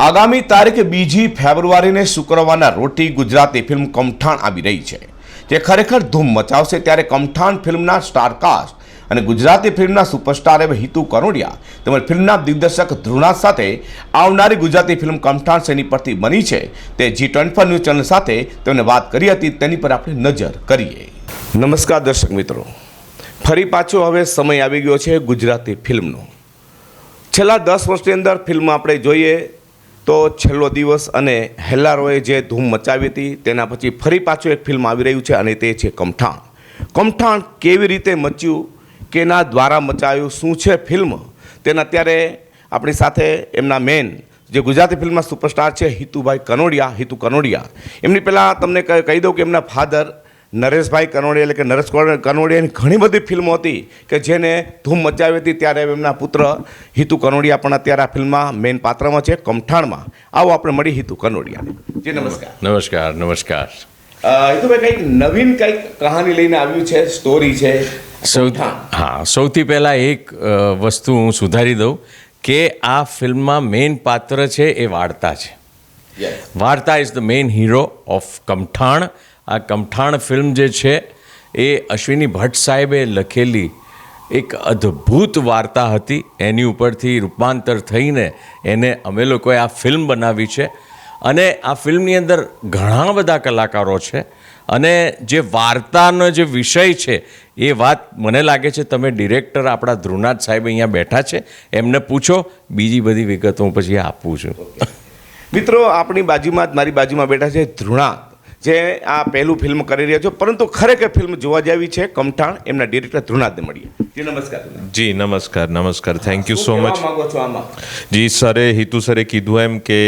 આગામી તારીખ બીજી ફેબ્રુઆરીને શુક્રવારના રોટી ગુજરાતી ફિલ્મ કમઠાણ આવી રહી છે, જે ખરેખર ધૂમ મચાવશે ત્યારે કમઠાણ ફિલ્મના સ્ટારકાસ્ટ અને ગુજરાતી ફિલ્મના સુપરસ્ટાર એવા હિતુ કરોડિયા તેમજ ફિલ્મના દિગ્દર્શક ધ્રુનાથ સાથે આવનારી ગુજરાતી ફિલ્મ કમઠાણ શેની પરથી બની છે. તે G twenty four news channel સાથે તેમને વાત કરી હતી, તેની પર આપણે નજર કરીએ. નમસ્કાર દર્શક મિત્રો. ફરી પાછો હવે સમય આવી ગયો છે ગુજરાતી ફિલ્મનો. છેલ્લા દસ વર્ષની અંદર ફિલ્મ આપણે જોઈએ તો છેલ્લો દિવસ અને હેલ્લારોએ જે ધૂમ મચાવી હતી, તેના પછી ફરી પાછું એક ફિલ્મ આવી રહ્યું છે અને તે છે કમઠાણ. કમઠાણ કેવી રીતે મચ્યું, કેના દ્વારા મચાયું, શું છે ફિલ્મ? તેના અત્યારે આપણી સાથે એમના મેન જે ગુજરાતી ફિલ્મના સુપરસ્ટાર છે હિતુભાઈ કનોડિયા, હિતુ કનોડિયા. એમની પહેલાં તમને કહી દઉં કે એમના ફાધર નરેશભાઈ કનોડિયા એટલે કે નરેશ કનોડિયાની ઘણી બધી ફિલ્મો હતી કે જેને ધૂમ મચાવી હતી. ત્યારે એમના પુત્ર હિતુ કનોડિયા પણ અત્યારે આ ફિલ્મમાં મેઇન પાત્રમાં છે કમઠાણમાં. આવો આપણે મળી હિતુ કનોડિયાને જી નમસ્કાર. નમસ્કાર નમસ્કાર. હિતુભાઈ કંઈક નવીન કંઈક કહાની લઈને આવ્યું છે સ્ટોરી છે સૌ હા સૌથી પહેલાં એક વસ્તુ હું સુધારી દઉં કે આ ફિલ્મમાં મેઇન પાત્ર છે એ વાર્તા છે. વાર્તા is the main hero of Kamthaan. આ કમઠાણ ફિલ્મ જે છે, એ અશ્વિની ભટ્ટ સાહેબે લખેલી એક અદ્ભુત વાર્તા હતી. એની ઉપરથી રૂપાંતર થઈને એને અમે લોકોએ આ ફિલ્મ બનાવી છે. અને આ ફિલ્મની અંદર ઘણા બધા કલાકારો છે. અને જે વાર્તાનો જે વિષય છે, એ વાત મને લાગે છે તમે ડિરેક્ટર આપણા ધ્રુવનાથ સાહેબ અહીંયા બેઠા છે, એમને પૂછો. બીજી બધી વિગતો હું પછી આપું છું. મિત્રો, આપણી બાજુમાં જ, મારી બાજુમાં બેઠા છે ધ્રુણાથ જે આ પહેલું ફિલ્મ કરી રહ્યા છો. પરંતુ ખરેખર ફિલ્મ જોવા જેવી છે. કમઠાણ એમના ડિરેક્ટર ધ્રુણાથને મળીએ. જી નમસ્કાર જી નમસ્કાર નમસ્કાર. થેન્ક યુ સો મચ જી સરે હિતુ સરે કીધું એમ કે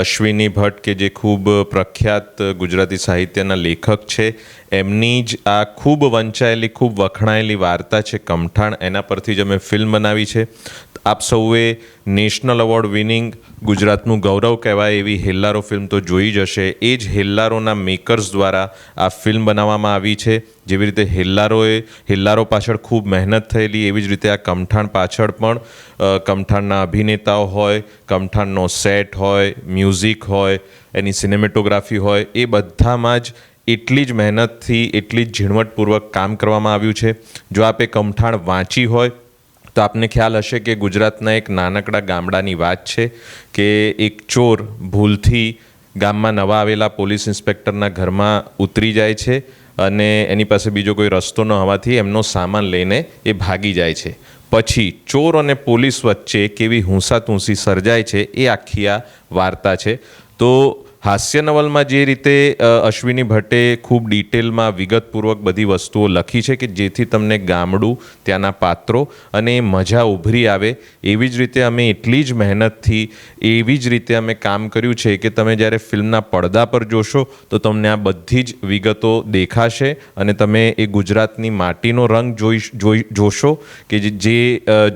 અશ્વિની ભટ્ટ કે જે ખૂબ પ્રખ્યાત ગુજરાતી સાહિત્યના લેખક છે એમની જ આ ખૂબ વંચાયેલી ખૂબ વખણાયેલી વાર્તા છે કમઠાણ. એના પરથી જ અમે ફિલ્મ બનાવી છે. આપ સૌએ નેશનલ એવોર્ડ વિનિંગ ગુજરાતનું ગૌરવ કહેવાય એવી હેલ્લારો ફિલ્મ તો જોઈ જ હશે. એ જ હેલ્લારોના મેકર્સ દ્વારા આ ફિલ્મ બનાવવામાં આવી છે. જેવી રીતે હેલ્લારોએ, હેલ્લારો પાછળ ખૂબ મહેનત થયેલી એવી જ રીતે આ કમઠાણ પાછળ પણ કમઠાણના અભિનેતાઓ હોય, કમઠાણનો સેટ હોય, મ્યુઝિક હોય, એની સિનેમેટોગ્રાફી હોય, એ બધામાં જ એટલી જ મહેનતથી, એટલી જ ઝીણવટપૂર્વક કામ કરવામાં આવ્યું છે. જો આપે કમઠાણ વાંચી હોય તો આપને ખ્યાલ હશે કે ગુજરાતના એક નાનકડા ગામડાની વાત છે કે એક ચોર ભૂલથી ગામમાં નવા આવેલા પોલીસ ઇન્સ્પેક્ટરના ઘરમાં ઉતરી જાય છે અને એની પાસે બીજો કોઈ રસ્તો ન હોવાથી એમનો સામાન લઈને એ ભાગી જાય છે. પછી ચોર અને પોલીસ વચ્ચે કેવી હુંસાતુંસી સર્જાય છે એ આખી આ વાર્તા છે. તો હાસ્ય નવલમાં જે રીતે અશ્વિની ભટ્ટે ખૂબ ડિટેલમાં વિગતપૂર્વક બધી વસ્તુઓ લખી છે કે જેથી તમને ગામડું, ત્યાંના પાત્રો અને મજા ઉભરી આવે, એવી જ રીતે અમે એટલી જ મહેનતથી, એવી જ રીતે અમે કામ કર્યું છે કે તમે જ્યારે ફિલ્મના પડદા પર જોશો, તો તમને આ બધી જ વિગતો દેખાશે અને તમે એ ગુજરાતની માટીનો રંગ જોઈ જોશો કે જે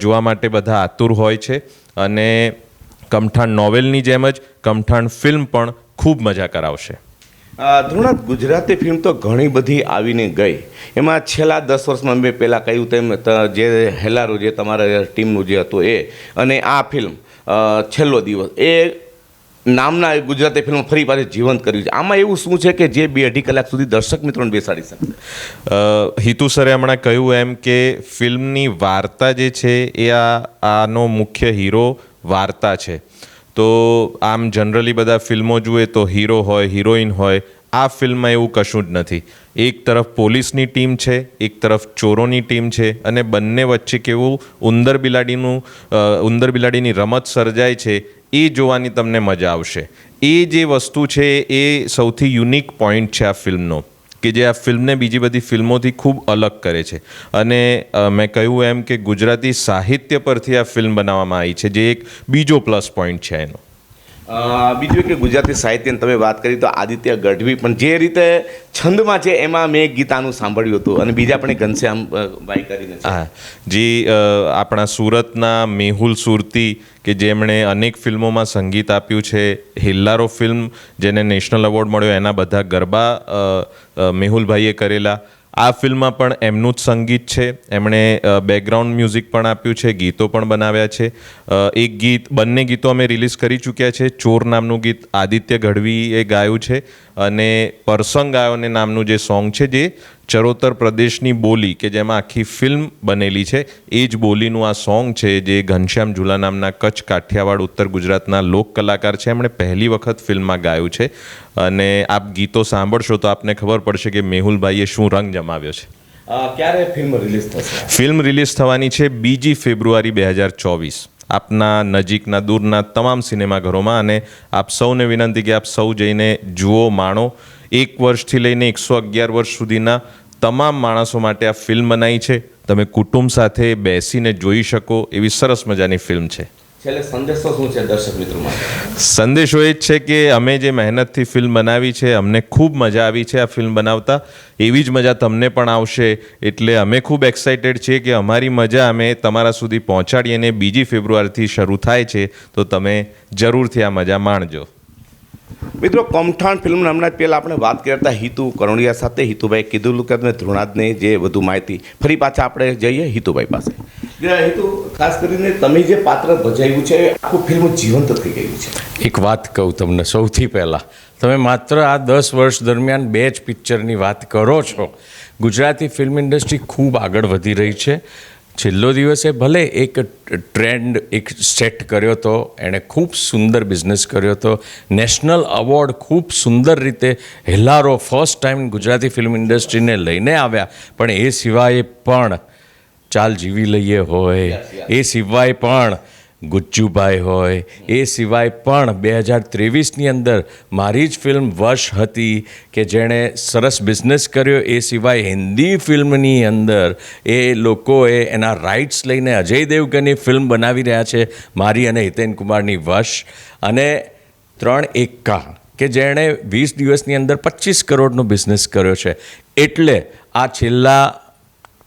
જોવા માટે બધા આતુર હોય છે. અને કમઠાણ નોવેલની જેમ જ કમઠાણ ફિલ્મ પણ ખૂબ મજા કરાવશે. અ, ગુજરાતી ફિલ્મ તો ઘણી બધી આવીને ગઈ. એમાં છેલ્લા દસ વર્ષમાં મેં પહેલાં કહ્યું તેમ જે હેલારો જે તમારા ટીમનું જે હતું એ અને આ ફિલ્મ છેલ્લો દિવસ એ નામના ગુજરાતી ફિલ્મ ફરી પાછી જીવંત કર્યું છે. આમાં એવું શું છે કે જે બે અઢી કલાક સુધી દર્શક મિત્રોને બેસાડી શકે? હિતુ સરે હમણાં કહ્યું એમ કે ફિલ્મની વાર્તા જે છે એ આ આનો મુખ્ય હીરો વાર્તા છે. તો આમ જનરલી બધા ફિલ્મો જુએ તો હીરો હોય હિરોઈન હોય, આ ફિલ્મમાં એવું કશું જ નથી. એક તરફ પોલીસની ટીમ છે, એક તરફ ચોરોની ટીમ છે અને બંને વચ્ચે કેવું ઉંદર બિલાડીનું ઉંદર બિલાડીની રમત સર્જાય છે, એ જોવાની તમને મજા આવશે. એ જે વસ્તુ છે, એ સૌથી યુનિક પોઈન્ટ છે આ ફિલ્મનો. કે જે આ ફિલ્મને બીજી બધી ફિલ્મોથી ખૂબ અલગ કરે છે. અને મેં કહ્યું એમ કે ગુજરાતી સાહિત્ય પરથી આ ફિલ્મ બનાવવામાં આવી છે, જે એક બીજો પ્લસ પોઈન્ટ છે એનો. બીજું કે ગુજરાતી સાહિત્યની તમે વાત કરી તો આદિત્ય ગઢવી પણ જે રીતે છંદમાં છે એમાં મેં ગીતાનું સાંભળ્યું હતું અને બીજા પણ ઘનશ્યામ ભાઈ કરીને હા. જી આપણા સુરતના મેહુલ સુરતી કે જેમણે અનેક ફિલ્મોમાં સંગીત આપ્યું છે, હિલ્લારો ફિલ્મ, જેને નેશનલ એવોર્ડ મળ્યો, એના બધા ગરબા મેહુલભાઈએ કરેલા. આ ફિલ્મમાં પણ એમનું જ સંગીત છે. એમણે બેકગ્રાઉન્ડ મ્યુઝિક પણ આપ્યું છે, ગીતો પણ બનાવ્યા છે. એક ગીત, બંને ગીતો અમે રિલીઝ કરી ચૂક્યા છે. ચોર નામનું ગીત આદિત્ય ગઢવીએ ગાયું છે અને પરસંગ ગાયોને નામનું જે સોંગ છે, જે ચરોતર પ્રદેશની બોલી કે જેમાં આખી ફિલ્મ બનેલી છે એ જ બોલીનું આ સોંગ છે જે ઘનશ્યામ ઝુલા નામના કચ્છ કાઠિયાવાડ ઉત્તર ગુજરાતના લોક કલાકાર છે. એમણે પહેલી વખત ફિલ્મમાં ગાયું છે. અને આપ ગીતો સાંભળશો તો આપને ખબર પડશે કે મેહુલભાઈએ શું રંગ જમાવ્યો છે. ક્યારે ફિલ્મ રિલીઝ થશે? ફિલ્મ રિલીઝ થવાની છે બીજી ફેબ્રુઆરી બે હજાર ચોવીસ. આપના નજીકના, દૂરના તમામ સિનેમાઘરોમાં. અને આપ સૌને વિનંતી કે આપ સૌ જઈને જુઓ, માણો. એક વર્ષથી લઈને એકસો અગિયાર વર્ષ સુધીના તમામ માણસો માટે આ ફિલ્મ બનાવી છે. તમે કુટુંબ સાથે બેસીને જોઈ શકો એવી સરસ મજાની ફિલ્મ છે. સંદેશો એ જ છે કે અમે જે મહેનતથી ફિલ્મ બનાવી છે, અમને ખૂબ મજા આવી છે આ ફિલ્મ બનાવતા. એવી જ મજા તમને પણ આવશે. એટલે અમે ખૂબ એક્સાઇટેડ છીએ કે અમારી મજા અમે તમારા સુધી પહોંચાડીએ અને બીજી ફેબ્રુઆરીથી શરૂ થાય છે, તો તમે જરૂરથી આ મજા માણજો. મિત્રો કમઠાણ ફિલ્મ હમણાં જ પહેલાં આપણે વાત કરતા હિતુ કરોડિયા સાથે. હિતુભાઈ કીધું કે તમે ધ્રુણાદને જે વધુ માહિતી. ફરી પાછા આપણે જઈએ હિતુભાઈ પાસે. હિતુ ખાસ કરીને તમે જે પાત્ર ભજાવ્યું છે આખું ફિલ્મ જીવંત થઈ ગયું છે. એક વાત કહું તમને સૌથી પહેલાં. તમે માત્ર આ દસ વર્ષ દરમિયાન બે જ પિક્ચરની વાત કરો છો. ગુજરાતી ફિલ્મ ઇન્ડસ્ટ્રી ખૂબ આગળ વધી રહી છે. છેલ્લો દિવસે ભલે એક ટ્રેન્ડ એક સેટ કર્યો હતો એણે ખૂબ સુંદર બિઝનેસ કર્યો હતો નેશનલ અવોર્ડ ખૂબ સુંદર રીતે Hellaro first time Gujarati film ઇન્ડસ્ટ્રીને લઈને આવ્યા. પણ એ સિવાય પણ ચાલ જીવી લઈએ હોય. એ સિવાય પણ ગુજ્જુભાઈ હોય. એ સિવાય પણ બે હજાર ત્રેવીસની અંદર મારી જ ફિલ્મ વશ હતી કે જેણે સરસ બિઝનેસ કર્યો. એ સિવાય હિન્દી ફિલ્મની અંદર એ લોકોએ એના રાઇટ્સ લઈને અજય દેવગનની ફિલ્મ બનાવી રહ્યા છે, મારી અને હિતેન કુમારની વશ. અને ત્રણ એક્કા કે જેણે વીસ દિવસની અંદર પચીસ કરોડનો બિઝનેસ કર્યો છે. એટલે આ છેલ્લા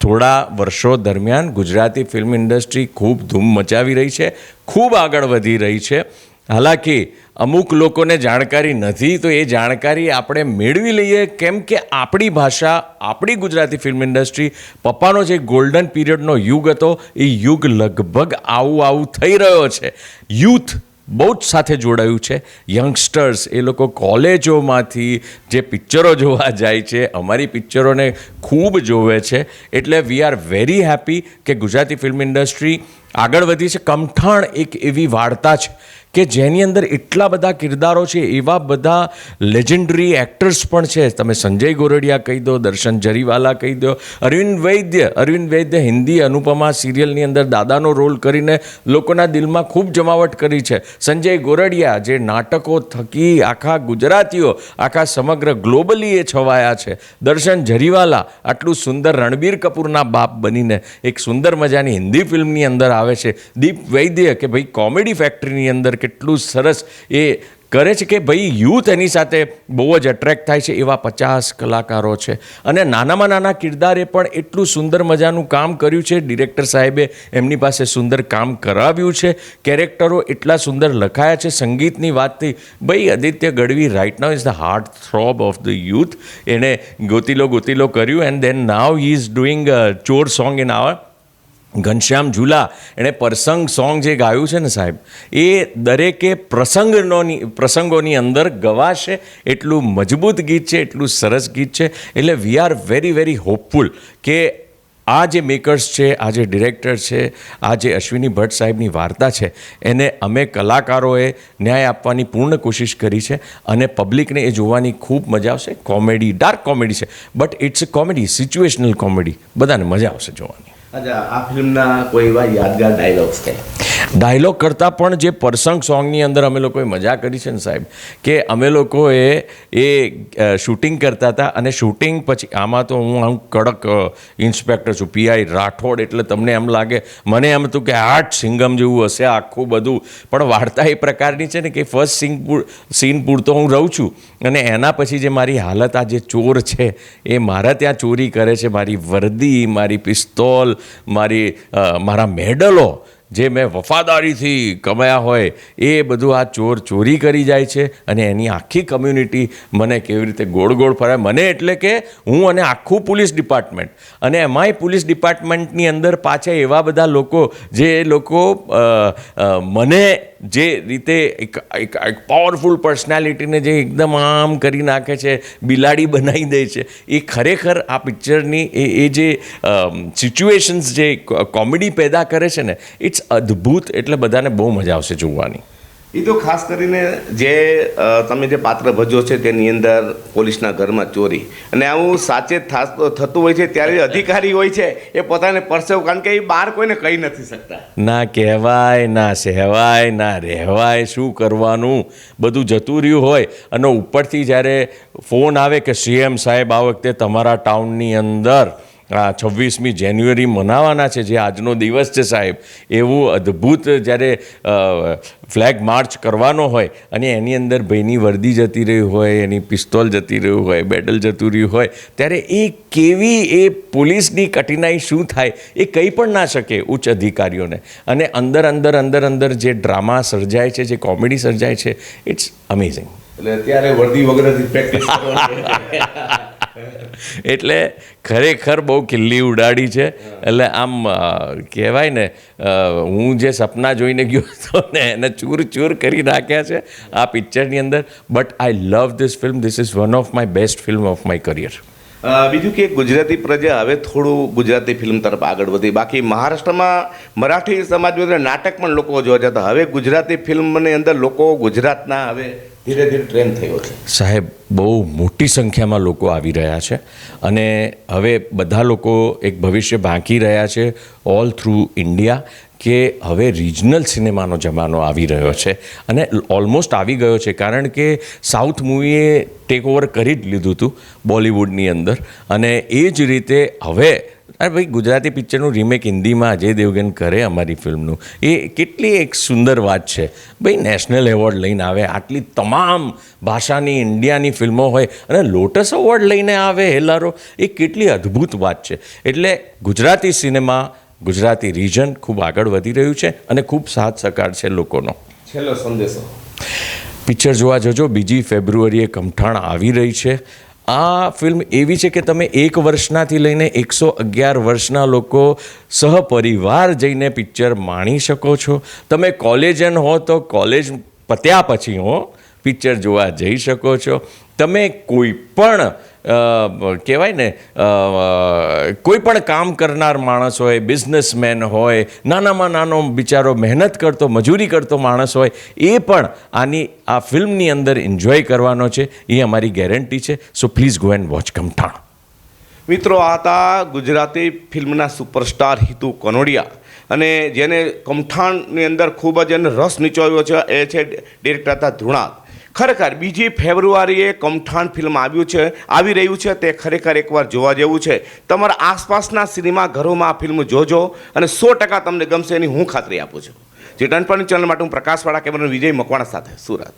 થોડા વર્ષો દરમિયાન ગુજરાતી ફિલ્મ ઇન્ડસ્ટ્રી ખૂબ ધૂમ મચાવી રહી છે, ખૂબ આગળ વધી રહી છે. હાલાકી, અમુક લોકોને જાણકારી નથી, તો એ જાણકારી આપણે મેળવી લઈએ કેમ કે આપણી ભાષા, આપણી ગુજરાતી ફિલ્મ ઇન્ડસ્ટ્રી, પપ્પાનો જે ગોલ્ડન પીરિયડનો યુગ હતો, એ યુગ લગભગ આવું આવું થઈ રહ્યો છે. યુથ બહુ જ સાથે જોડાયું છે. યંગસ્ટર્સ એ લોકો કોલેજોમાંથી જે પિક્ચરો જોવા જાય છે, અમારી પિક્ચરોને ખૂબ જોવે છે. એટલે વી આર વેરી હેપી કે ગુજરાતી ફિલ્મ ઇન્ડસ્ટ્રી આગળ વધી છે. કમઠાણ એક એવી વાર્તા છે કે જેની અંદર એટલા બધા કિરદારો છે, એવા બધા લેજેન્ડરી એક્ટર્સ પણ છે. તમે સંજય ગોરડિયા કહી દો, દર્શન જરીવાલા કહી દો, અરવિંદ વૈદ્ય અરવિંદ વૈદ્ય હિન્દી અનુપમા સિરિયલની અંદર દાદાનો રોલ કરીને લોકોના દિલમાં ખૂબ જમાવટ કરી છે. સંજય ગોરડિયા જે નાટકો થકી આખા ગુજરાતીઓ, આખા સમગ્ર ગ્લોબલી એ છવાયા છે. દર્શન જરીવાલા આટલું સુંદર રણબીર કપૂરના બાપ બનીને એક સુંદર મજાની હિન્દી ફિલ્મની અંદર આવે છે. દીપ વૈદ્ય કે ભાઈ કોમેડી ફેક્ટરીની અંદર કેટલું સરસ એ કરે છે કે ભાઈ યુથ એની સાથે બહુ જ અટ્રેક્ટ થાય છે એવા પચાસ કલાકારો છે. અને નાનામાં નાના કિરદારે પણ એટલું સુંદર મજાનું કામ કર્યું છે. ડિરેક્ટર સાહેબે એમની પાસે સુંદર કામ કરાવ્યું છે. કેરેક્ટરો એટલા સુંદર લખાયા છે. સંગીતની વાતથી ભાઈ Aditya Gadhvi right now is the heartthrob of the youth એણે ગોતીલો ગોતીલો કર્યું and then now he is doing ચોર સોંગ ઇન આવર ઘનશ્યામ ઝુલા, એણે પ્રસંગ સોંગ જે ગાયું છે ને સાહેબ, એ દરેકે પ્રસંગનોની, પ્રસંગોની અંદર ગવાશે, એટલું મજબૂત ગીત છે, એટલું સરસ ગીત છે, એટલે we are very very hopeful કે આ જે મેકર્સ છે, આ જે ડિરેક્ટર છે, આ જે અશ્વિની ભટ્ટ સાહેબની વાર્તા છે, એને અમે કલાકારોએ ન્યાય આપવાની પૂર્ણ કોશિશ કરી છે અને પબ્લિકને એ જોવાની ખૂબ મજા આવશે. કોમેડી ડાર્ક કોમેડી છે but it's a comedy situational comedy બધાને મજા આવશે જોવાની. અચ્છા, આ ફિલ્મના કોઈ એવા યાદગાર ડાયલોગ્સ કઈ ડાયલોગ કરતાં પણ જે પ્રસંગ સોંગની અંદર અમે લોકોએ મજા કરી છે ને સાહેબ, કે અમે લોકોએ એ શૂટિંગ કરતા હતા અને શૂટિંગ પછી, આમાં તો હું આમ કડક ઇન્સ્પેક્ટર છું પીઆઈ રાઠોડ એટલે તમને એમ લાગે, મને એમ હતું કે આઠ સિંગમ જેવું હશે આખું બધું. પણ વાર્તા એ પ્રકારની છે ને કે ફર્સ્ટ સીન સીન પૂરતો હું રહું છું અને એના પછી જે મારી હાલત, આ જે ચોર છે, એ મારા ત્યાં ચોરી કરે છે, મારી વર્દી, મારી પિસ્તોલ મારી મારા મેડલો જે મેં વફાદારીથી કમાયા હોય, એ બધું આ ચોર ચોરી કરી જાય છે અને એની આખી કમ્યુનિટી મને કેવી રીતે ગોળ ગોળ ફરાય મને એટલે કે હું અને આખું પોલીસ ડિપાર્ટમેન્ટ અને એમાંય પોલીસ ડિપાર્ટમેન્ટની અંદર પાછા એવા બધા લોકો જે લોકો મને જે રીતે એક એક એક પાવરફુલ પર્સનાલિટીને જે એકદમ આમ કરી નાખે છે, બિલાડી બનાવી દે છે, એ ખરેખર આ પિક્ચરની એ એ જે સિચ્યુએશન્સ જે કોમેડી પેદા કરે છે ને ઇટ્સ અદ્ભુત. એટલે બધાને બહુ મજા આવશે જોવાની. એ તો ખાસ કરીને જે તમે જે પાત્ર ભજો છે તેની અંદર પોલીસના ઘરમાં ચોરી. અને આવું સાચે થતું હોય છે ત્યારે અધિકારી હોય છે, એ પોતાને પરસેવ, કારણ કે એ બહાર કોઈને કહી નથી શકતા. ના કહેવાય, ના સહેવાય, ના રહેવાય, શું કરવાનું? બધું જતું રહ્યું હોય. અને ઉપરથી જ્યારે ફોન આવે કે સીએમ સાહેબ આ વખતે તમારા ટાઉનની અંદર આ છવ્વીસમી જાન્યુઆરી મનાવવાના છે જે આજનો દિવસ છે સાહેબ. એવું અદ્ભુત જ્યારે ફ્લેગ માર્ચ કરવાનો હોય અને એની અંદર ભાઈની વર્દી જતી રહી હોય એની પિસ્તોલ જતી રહ્યું હોય બેડલ જતું રહ્યું હોય ત્યારે એ કેવી એ પોલીસની કઠિનાઈ શું થાય એ કંઈ પણ ના શકે ઉચ્ચ અધિકારીઓને. અને અંદર અંદર અંદર અંદર જે ડ્રામા સર્જાય છે જે કોમેડી સર્જાય છે ઇટ્સ અમેઝિંગ. એટલે અત્યારે વર્દી વગર પ્રેક્ટિસ એટલે ખરેખર બહુ કિલ્લી ઉડાડી છે. એટલે આમ કહેવાય ને હું જે સપના જોઈને ગયો હતો ને, એને ચૂર ચૂર કરી નાખ્યા છે આ પિક્ચરની અંદર. But I love this film this is one of my best film of my career બીજું કે ગુજરાતી પ્રજા હવે થોડું ગુજરાતી ફિલ્મ તરફ આગળ વધી. બાકી મહારાષ્ટ્રમાં મરાઠી સમાજ નાટક પણ લોકો જોવા જતા. હવે ગુજરાતી ફિલ્મની અંદર લોકો ગુજરાતના હવે ધીરે ધીરે ટ્રેન થયો છે. સાહેબ, બહુ મોટી સંખ્યામાં લોકો આવી રહ્યા છે અને હવે બધા લોકો એક ભવિષ્ય બાંકી રહ્યા છે ઓલ થ્રુ ઇન્ડિયા કે હવે રિજનલ સિનેમાનો જમાનો આવી રહ્યો છે અને ઓલમોસ્ટ આવી ગયો છે કારણ કે સાઉથ મૂવીએ ટેક ઓવર કરી જ લીધું હતું બોલિવૂડની અંદર અને એ જ રીતે હવે અરે ભાઈ ગુજરાતી પિક્ચરનું રીમેક હિન્દીમાં અજય દેવગન કરે અમારી ફિલ્મનું. એ કેટલી એક સુંદર વાત છે. ભાઈ નેશનલ એવોર્ડ લઈને આવે આટલી તમામ ભાષાની ઇન્ડિયાની ફિલ્મો હોય અને લોટસ એવોર્ડ લઈને આવે હેલારો એ કેટલી અદ્ભુત વાત છે. એટલે ગુજરાતી સિનેમા ગુજરાતી રિજન ખૂબ આગળ વધી રહ્યું છે અને ખૂબ સાથ સહકાર છે લોકોનો. છેલ્લો સંદેશો. પિક્ચર જોવા જજો બીજી ફેબ્રુઆરીએ કમઠાણ આવી રહી છે. આ ફિલ્મ એવી છે કે તમે એક વર્ષનાથી લઈને એકસો અગિયાર વર્ષના લોકો સહપરિવાર જઈને પિક્ચર માણી શકો છો. તમે કોલેજન હો તો કોલેજ પત્યા પછી હો, પિક્ચર જોવા જઈ શકો છો. તમે કોઈ પણ કહેવાય ને કોઈ પણ કામ કરનાર માણસ હોય બિઝનેસમેન હોય, નાનામાં નાનો બિચારો મહેનત કરતો, મજૂરી કરતો માણસ હોય, એ પણ આની, આ ફિલ્મની અંદર એન્જોય કરવાનો છે. એ અમારી ગેરંટી છે. So please go and watch Kamthaan મિત્રો, આ હતા ગુજરાતી ફિલ્મના સુપરસ્ટાર હિતુ કનોડિયા. અને જેને કમઠાણની અંદર ખૂબ જ એને રસ નીચોવ્યો છે, એ છે ડિરેક્ટર હતા ધૃણાલ ખરેખર બીજી ફેબ્રુઆરીએ કમઠાણ ફિલ્મ આવ્યું છે, આવી રહ્યું છે, તે ખરેખર એકવાર જોવા જેવું છે. તમારા આસપાસના સિનેમા ઘરોમાં આ ફિલ્મ જોજો અને સો ટકા તમને ગમશે એની હું ખાતરી આપું છું. જે ટનપણની ચેનલ માટે હું પ્રકાશવાળા કેમેરા વિજય મકવાણા સાથે, સુરત.